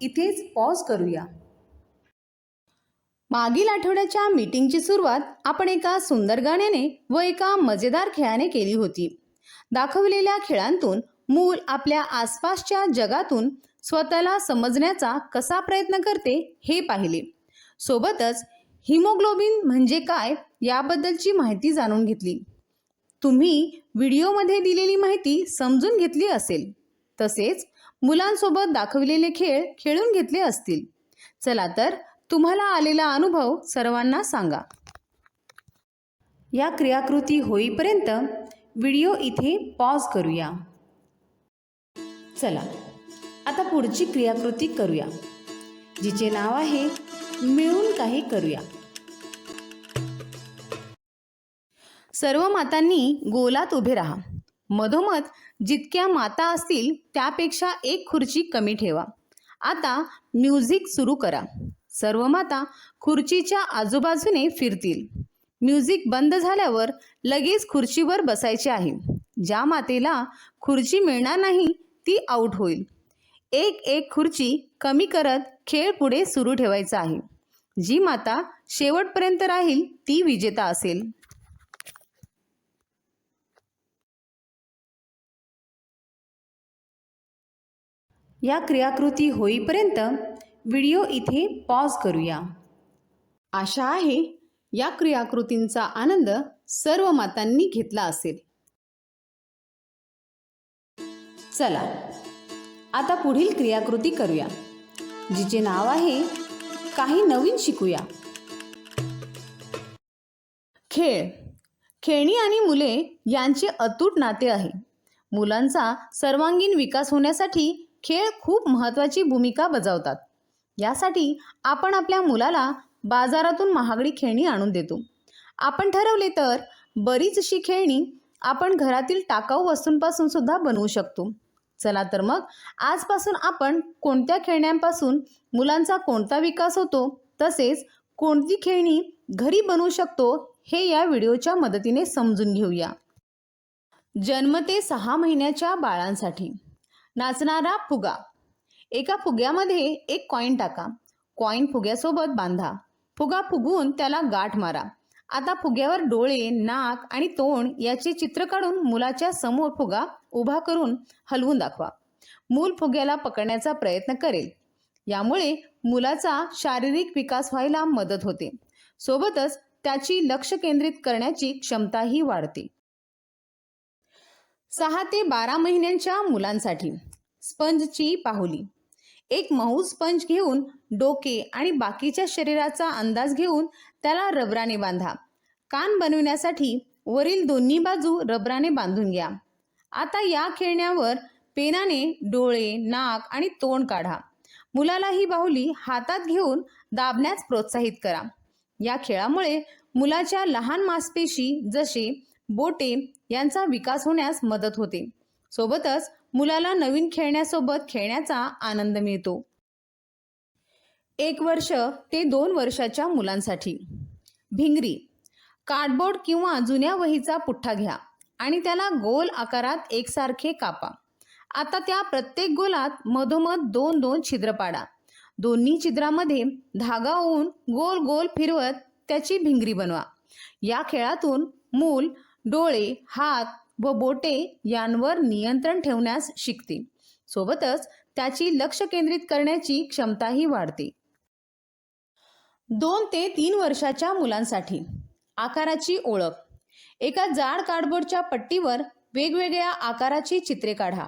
इथेच पॉज करूया. मागील आठवड्याच्या मीटिंगची सुरुवात आपण एका सुंदर गाण्याने व एका मजेदार खेळाने केली होती. दाखवलेल्या खेळांतून मूल आपल्या आसपासच्या जगातून स्वतःला समजण्याचा कसा प्रयत्न करते हे पाहिले. सोबतच हिमोग्लोबिन म्हणजे काय याबद्दलची माहिती जाणून घेतली. तुम्ही व्हिडिओमध्ये दिलेली माहिती समजून घेतली असेल. तसेच मुलांसोबत दाखविलेले खेळ खेळून घेतले असतील. चला तर तुम्हाला आलेला अनुभव सर्वांना सांगा. या क्रियाकृती होईपर्यंत व्हिडिओ इथे पॉज करूया. चला आता पुढची क्रियाकृती करूया जिचे नाव आहे मिळून काही करूया. सर्व मातांनी गोलात उभे राहा. मधोमध जितक्या माता असतील त्यापेक्षा एक खुर्ची कमी ठेवा. आता म्युझिक सुरू करा. सर्व माता खुर्चीच्या आजूबाजूने फिरतील. म्युझिक बंद झाल्यावर लगेच खुर्चीवर बसायचे आहे. ज्या मातेला खुर्ची मिळणार नाही ती आऊट होईल. एक एक खुर्ची कमी करत खेळ पुढे सुरू ठेवायचा आहे. जी माता शेवटपर्यंत राहील ती विजेता असेल. या क्रियाकृती होईपर्यंत व्हिडिओ इथे पॉज करूया. आशा आहे या क्रियाकृतींचा आनंद सर्व मातांनी घेतला असेल. चला आता पुढील क्रियाकृती करूया जिचे नाव आहे काही नवीन शिकूया. खेळ खेळणी आणि मुले यांचे अतूट नाते आहे. मुलांचा सर्वांगीण विकास होण्यासाठी खेळ खूप महत्त्वाची भूमिका बजावतात. यासाठी आपण आपल्या मुलाला बाजारातून महागडी खेळणी आणून देतो. आपण ठरवले तर बरीचशी खेळणी आपण घरातील टाकाऊ वस्तूंपासून सुद्धा बनवू शकतो. चला तर मग आजपासून आपण कोणत्या खेळण्यांपासून मुलांचा कोणता विकास होतो तसेच कोणती खेळणी घरी बनवू शकतो हे या व्हिडिओच्या मदतीने समजून घेऊया. जन्म ते सहा महिन्याच्या बाळांसाठी. नाचणारा फुगा. एका फुग्यामध्ये एक कॉईन टाका. कॉईन फुग्यासोबत बांधा. फुगा फुगून त्याला गाठ मारा. आता फुग्यावर डोळे नाक आणि तोंड याचे चित्र काढून मुलाच्या समोर फुगा उभा करून हलवून दाखवा. मूल फुग्याला पकडण्याचा प्रयत्न करेल. यामुळे मुलाचा शारीरिक विकास व्हायला मदत होते. सोबतच त्याची लक्ष केंद्रित करण्याची क्षमताही वाढते. सहा ते बारा महिन्यांच्या मुलांसाठी स्पंजची पाहुली. एक मऊ स्पंज घेऊन डोके आणि बाकीच्या शरीराचा अंदाज घेऊन त्याला रबराने बांधा. कान बनवण्यासाठी वरील दोन्ही बाजू रबराने बांधून घ्या. आता या खेळण्यावर पेनाने डोळे नाक आणि तोंड काढा. मुलाला ही बाहुली हातात घेऊन दाबण्यास प्रोत्साहित करा. या खेळामुळे मुलाच्या लहान मांसपेशी जसे बोटे यांचा विकास होण्यास मदत होते. सोबतच मुलाला नवीन खेळण्यासोबत खेळण्याचा आनंद मिळतो. एक वर्ष ते दोन वर्षाच्या मुलांसाठी. भिंगरी कार्डबोर्ड किंवा जुन्या वहीचा पुठ्ठा घ्या आणि त्याला गोल आकारात एकसारखे कापा. आता त्या प्रत्येक गोलात मधोमध दोन दोन छिद्र पाडा. दोन्ही छिद्रामध्ये धागा होऊन गोल गोल फिरवत त्याची भिंगरी बनवा. या खेळातून मूल डोळे हात व बोटे यांवर नियंत्रण ठेवण्यास शिकते. सोबतच त्याची लक्ष केंद्रित करण्याची क्षमताही वाढते. दोन ते तीन वर्षाच्या मुलांसाठी आकाराची ओळख. एका जाड कार्डबोर्डच्या पट्टीवर वेगवेगळ्या आकाराची चित्रे काढा.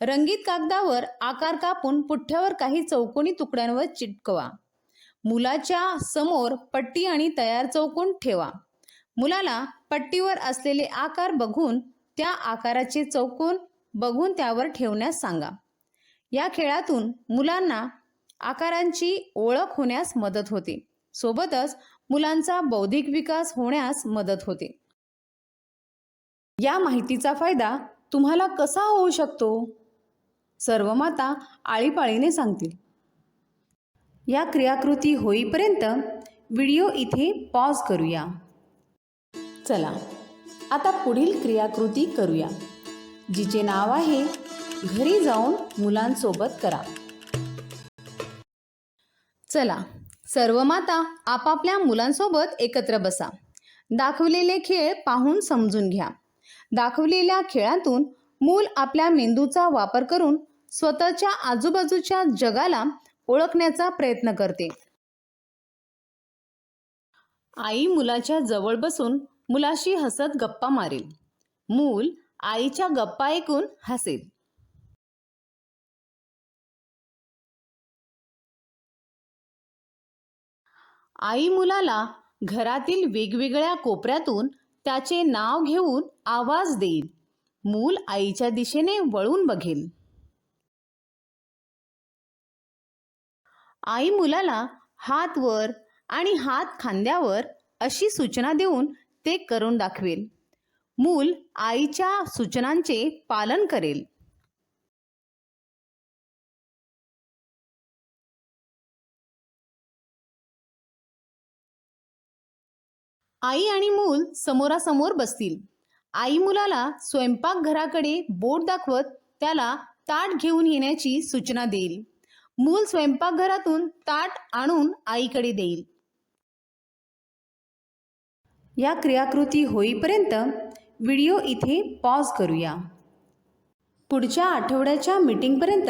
रंगीत कागदावर आकार कापून पुठ्ठ्यावर काही चौकोनी तुकड्यांवर चिटकवा. मुलाच्या समोर पट्टी आणि तयार चौकोन ठेवा. मुलाला पट्टीवर असलेले आकार बघून त्या आकाराचे चौकोन बघून त्यावर ठेवण्यास सांगा. या खेळातून मुलांना आकारांची ओळख होण्यास मदत होते. सोबतच मुलांचा बौद्धिक विकास होण्यास मदत होते. या माहितीचा फायदा तुम्हाला कसा होऊ शकतो? सर्व माता आळीपाळीने सांगतील. या क्रियाकृती होईपर्यंत व्हिडिओ इथे पॉज करूया. चला. आता पुढील क्रियाकृती करूया. जिचे नाव आहे घरी जाऊन मुलांसोबत करा. चला सर्व माता आपापल्या मुलांसोबत एकत्र बसा. दाखवलेले खेळ पाहून समजून घ्या. दाखवलेल्या खेळातून मूल आपल्या मेंदूचा वापर करून स्वतःच्या आजूबाजूच्या जगाला ओळखण्याचा प्रयत्न करते. आई मुलाच्या जवळ बसून मुलाशी हसत गप्पा मारेल. मूल आईच्या गप्पा ऐकून हसेल. आई मुलाला घरातील वेगवेगळ्या कोपऱ्यातून त्याचे नाव घेऊन आवाज देईल. मूल आईच्या दिशेने वळून बघेल. आई मुलाला हात वर आणि हात खांद्यावर अशी सूचना देऊन ते करून दाखवेल. मूल आईच्या सूचनांचे पालन करेल. आई आणि मूल समोरासमोर बसतील. आई मुलाला स्वयंपाकघराकडे बोट दाखवत त्याला ताट घेऊन येण्याची सूचना देईल. मूल स्वयंपाकघरातून ताट आणून आईकडे देईल. या क्रियाकृती होईपर्यंत व्हिडिओ इथे पॉज करूया. पुढच्या आठवड्याच्या मीटिंगपर्यंत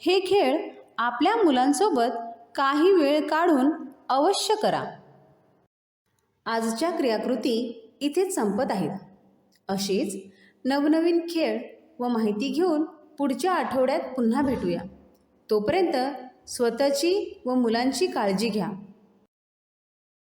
हे खेळ आपल्या मुलांसोबत काही वेळ काढून अवश्य करा. आजच्या क्रियाकृती इथेच संपत आहेत. अशीच नवनवीन खेळ व माहिती घेऊन पुढच्या आठवड्यात पुन्हा भेटूया. तोपर्यंत स्वतःची व मुलांची काळजी घ्या.